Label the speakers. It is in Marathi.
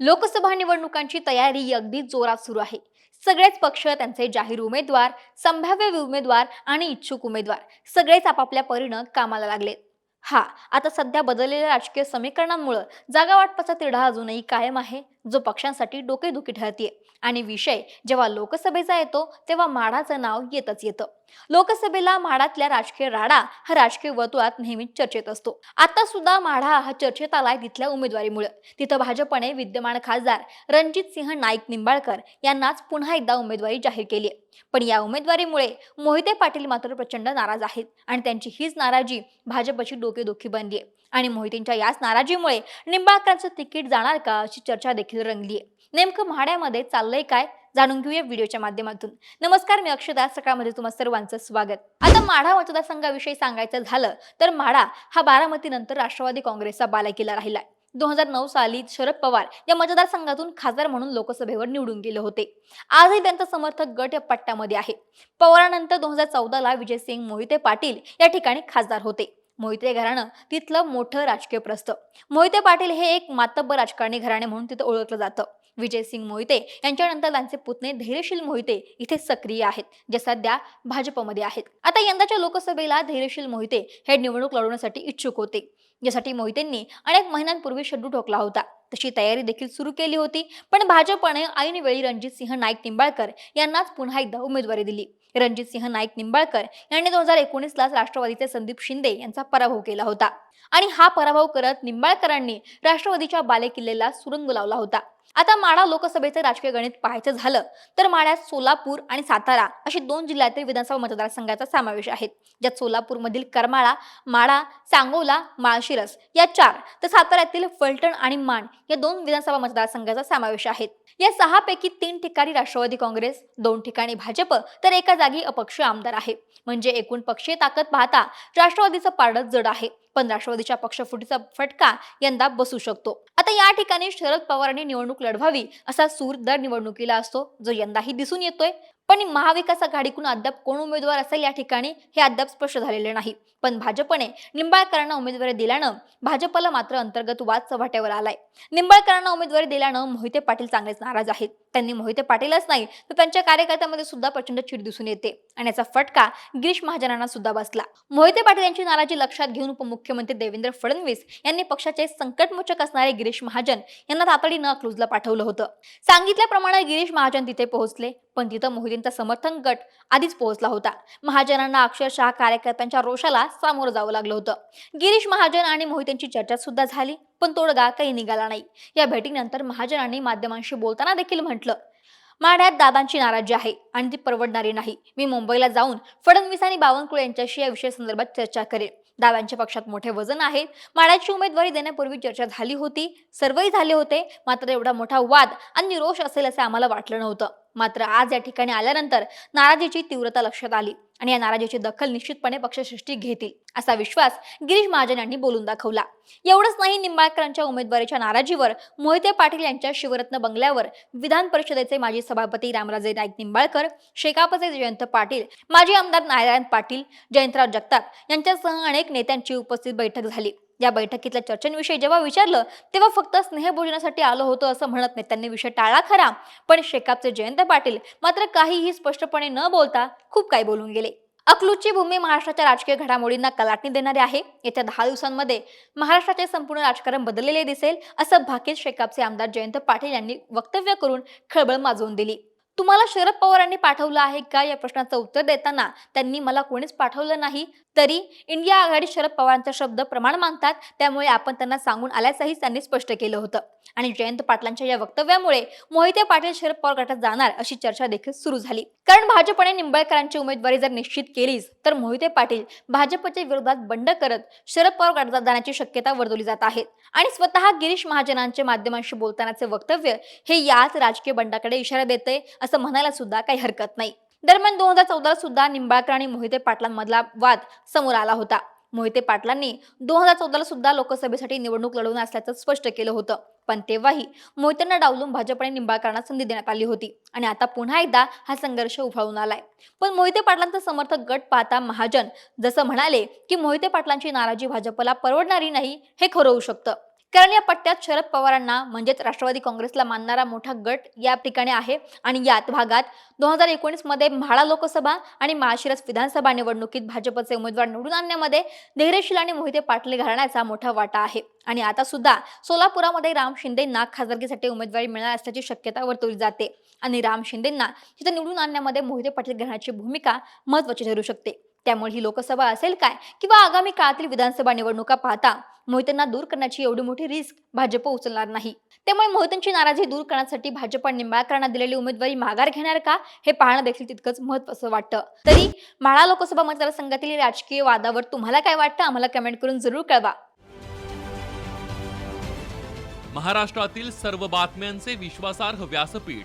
Speaker 1: लोकसभा निवडणुकांची तयारी अगदी जोरात सुरू आहे. सगळेच पक्ष त्यांचे जाहीर उमेदवार संभाव्य उमेदवार आणि इच्छुक उमेदवार सगळेच आपापल्या परीनं कामाला लागलेत. हा आता सध्या बदललेल्या राजकीय समीकरणांमुळे जागा वाटपाचा तिढा अजूनही कायम आहे. जो पक्षांसाठी डोकेदुखी ठरते आणि विषय जेव्हा लोकसभेचा येतो तेव्हा माढाचं नाव येतच येतं. लोकसभेला माढातल्या राजकीय राडा हा राजकीय वर्तुळात नेहमीच चर्चेत असतो. आता सुद्धा माढा हा चर्चेत आलाय तिथल्या उमेदवारीमुळे. तिथं भाजपने विद्यमान खासदार रणजित सिंह नाईक निंबाळकर यांनाच पुन्हा एकदा उमेदवारी जाहीर केली पण या उमेदवारीमुळे मोहिते पाटील मात्र प्रचंड नाराज आहेत आणि त्यांची हीच नाराजी भाजपची डोकेदुखी बनली आहे आणि मोहितेंच्या याच नाराजीमुळे निंबाळकरांचं तिकीट जाणार का अशी चर्चा देखील रंगली आहे नेमकं म्हाड्यामध्ये चाललंय काय जाणून घेऊया व्हिडिओच्या माध्यमातून. नमस्कार मी अक्षता. सकाळमध्ये तुम्हा सर्वांचं स्वागत. आता माढा मतदारसंघाविषयी सांगायचं झालं तर माढा हा बारामतीनंतर राष्ट्रवादी काँग्रेसचा बालेकिल्ला राहिला दोन हजार नऊ साली शरद पवार या मतदारसंघातून खासदार म्हणून लोकसभेवर निवडून गेले होते. आजही त्यांचा समर्थक गट या पट्ट्यामध्ये आहे. पवारानंतर दोन हजार चौदाला विजयसिंग मोहिते पाटील या ठिकाणी खासदार होते. मोहिते घराणं तिथलं मोठं राजकीय प्रस्थ. मोहिते पाटील हे एक मातब्बर राजकारणी घराणे म्हणून तिथं ओळखलं जातं. विजयसिंग मोहिते यांच्यानंतर त्यांचे पुतणे धैर्यशील मोहिते इथे सक्रिय आहेत जे सध्या भाजपमध्ये आहेत. आता यंदाच्या लोकसभेला धैर्यशील मोहिते हे निवडणूक लढवण्यासाठी इच्छुक होते. ज्यासाठी मोहितेंनी अनेक महिन्यांपूर्वी शड्डू ठोकला होता. तशी तयारी देखील सुरू केली होती पण भाजपने ऐनवेळी रणजित सिंह नाईक निंबाळकर यांनाच पुन्हा एकदा उमेदवारी दिली. रणजित सिंह नाईक निंबाळकर यांनी दोन हजार एकोणीसलाच राष्ट्रवादीचे संदीप शिंदे यांचा पराभव केला होता. आणि हा पराभव करत निंबाळकरांनी राष्ट्रवादीच्या बालेकिल्ल्याला सुरंग लावला होता. आता माढा लोकसभेचे राजकीय गणित पाहायचं झालं तर माळ्यात सोलापूर आणि सातारा अशी दोन जिल्ह्यातील विधानसभा मतदारसंघाचा समावेश आहे. ज्यात सोलापूरमधील करमाळा माळा सांगोला माळशिरस या चार तर साताऱ्यातील फलटण आणि मान या दोन विधानसभा मतदारसंघाचा समावेश आहे. या सहा पैकी तीन ठिकाणी राष्ट्रवादी काँग्रेस दोन ठिकाणी भाजप तर एका जागी अपक्ष आमदार आहे. म्हणजे एकूण पक्षीय ताकद पाहता राष्ट्रवादीचं पारडं जड आहे. पण राष्ट्रवादीच्या पक्षफुटीचा फटका यंदा बसू शकतो. आता या ठिकाणी शरद पवारांनी निवडणूक लढवावी असा सूर दर निवडणुकीला असतो जो यंदाही दिसून येतोय. पण महाविकास आघाडीकडून अद्याप कोण उमेदवार असेल या ठिकाणी हे अद्याप स्पष्ट झालेले नाही. पण भाजपने निंबाळकरांना उमेदवारी दिल्यानं भाजपला मात्र अंतर्गत वाद चव्हाट्यावर आलाय. निंबाळकरांना उमेदवारी दिल्यानं मोहिते पाटील चांगलेच नाराज आहेत. त्यांनी मोहिते पाटीलच नाही तर त्यांच्या कार्यकर्त्यांमध्ये सुद्धा प्रचंड चिड दिसून येते आणि याचा फटका गिरीश महाजनांना सुद्धा बसला. मोहिते पाटील यांची नाराजी लक्षात घेऊन उपमुख्यमंत्री देवेंद्र फडणवीस यांनी पक्षाचे संकटमोचक असणारे गिरीश महाजन यांना तातडीनं अकलूजला पाठवलं होतं. सांगितल्याप्रमाणे गिरीश महाजन तिथे पोहोचले. पण तिथं मोहितींचा समर्थन गट आधीच पोहोचला होता. महाजनांना अक्षरशः कार्यकर्त्यांच्या रोषाला सामोरं जावं लागलं होतं. गिरीश महाजन आणि मोहितेंची चर्चा सुद्धा झाली पण तोडगा काही निघाला नाही. या भेटीनंतर महाजनांनी माध्यमांशी बोलताना देखील म्हटलं माढ्यात दादांची नाराजी आहे आणि ती परवडणारी नाही. मी मुंबईला जाऊन फडणवीस आणि बावनकुळे यांच्याशी या विषयासंदर्भात चर्चा करेन. डाव्यांच्या पक्षात मोठे वजन आहे. माडाची उमेदवारी देण्यापूर्वी चर्चा झाली होती. सर्वही झाले होते. मात्र एवढा मोठा वाद आणि रोष असेल असे आम्हाला वाटलं नव्हतं. मात्र आज या ठिकाणी आल्यानंतर नाराजीची तीव्रता लक्षात आली. आणि या नाराजीची दखल निश्चितपणे पक्षसृष्टी घेतील असा विश्वास गिरीश महाजन यांनी बोलून दाखवला. एवढंच नाही निंबाळकरांच्या उमेदवारीच्या नाराजीवर मोहिते पाटील यांच्या शिवरत्न बंगल्यावर विधान परिषदेचे माजी सभापती रामराजे नाईक निंबाळकर शेकापचे जयंत पाटील माजी आमदार नारायण पाटील जयंतराव जगताप यांच्यासह अनेक नेत्यांची उपस्थित बैठक झाली. या बैठकीतल्या चर्चेविषयी जेव्हा विचारलं तेव्हा फक्त स्नेहभोजनासाठी आलो होतो असं म्हणत नेत्यांनी विषय टाळा खरा. पण शेकापचे जयंत पाटील मात्र काहीही स्पष्टपणे न बोलता खूप काही बोलून गेले. अकलूजची भूमी महाराष्ट्राच्या राजकीय घडामोडींना कलाटणी देणारी आहे. येत्या दहा दिवसांमध्ये महाराष्ट्राचे संपूर्ण राजकारण बदललेले दिसेल असं भाकीत शेकापचे आमदार जयंत पाटील यांनी वक्तव्य करून खळबळ माजवून दिली. तुम्हाला शरद पवारांनी पाठवलं आहे का या प्रश्नाचं उत्तर देताना? त्यांनी मला कोणीच पाठवलं नाही. तरी इंडिया आघाडी शरद पवारांचा शब्द प्रमाण मानतात त्यामुळे आपण त्यांना सांगून आल्याचंही त्यांनी स्पष्ट केलं होतं. आणि जयंत पाटलांच्या या वक्तव्यामुळे मोहिते पाटील शरद पवार गटात जाणार अशी चर्चा देखील सुरू झाली. कारण भाजपने निंबाळकरांची उमेदवारी जर निश्चित केलीच तर मोहिते पाटील भाजपच्या विरोधात बंड करत शरद पवार गटात जाण्याची शक्यता वर्तवली जात आहे. आणि स्वतः गिरीश महाजनांचे माध्यमांशी बोलतानाचे वक्तव्य हे याच राजकीय बंडाकडे इशारा देते असं म्हणायला सुद्धा काही हरकत नाही. दरम्यान दोन हजार चौदा सुद्धा निंबाळकर आणि मोहिते पाटलांमधला वाद समोर आला होता. मोहिते पाटलांनी दोन हजार चौदाला सुद्धा लोकसभेसाठी निवडणूक लढवून असल्याचं स्पष्ट केलं होतं. पण तेव्हाही मोहितेंना डावलून भाजपने निंबाळकरांना संधी देण्यात आली होती आणि आता पुन्हा एकदा हा संघर्ष उफाळून आलाय. पण मोहिते पाटलांचा समर्थक गट पाहता महाजन जसं म्हणाले की मोहिते पाटलांची नाराजी भाजपला परवडणारी नाही हे खरं होऊ शकतं. कारण या पट्ट्यात शरद पवारांना म्हणजेच राष्ट्रवादी काँग्रेसला मानणारा मोठा गट या ठिकाणी आहे. आणि यात भागात दोन हजार एकोणीसमध्ये लोकसभा आणि माळशिरस विधानसभा निवडणुकीत भाजपचे उमेदवार निवडून आणण्यामध्ये धैर्यशील आणि मोहिते पाटील घराण्याचा मोठा वाटा आहे. आणि आता सुद्धा सोलापुरामध्ये राम शिंदेंना खासदारकीसाठी उमेदवारी मिळणार असल्याची शक्यता वर्तवली जाते. आणि राम शिंदेंना तिथे निवडून आणण्यामध्ये मोहिते पाटील घराण्याची भूमिका महत्वाची ठरू शकते. त्यामुळे ही लोकसभा असेल काय? किंवा आगामी काळातील विधानसभा निवडणुका पाहता मोहितांना दूर करण्याची एवढी मोठी रिस्क भाजप उचलणार नाही. त्यामुळे मोहितांची नाराजी दूर करण्यासाठी भाजप निंबाळकरांना दिलेली उमेदवारी माघार घेणार का? हे पाहणं देखील तितकंच महत्वाचं वाटतं. तरी म्हाळा लोकसभा मतदारसंघातील राजकीय वादावर तुम्हाला काय वाटतं? आम्हाला कमेंट करून जरूर कळवा.
Speaker 2: महाराष्ट्रातील सर्व बातम्यांचे विश्वासार्ह व्यासपीठ.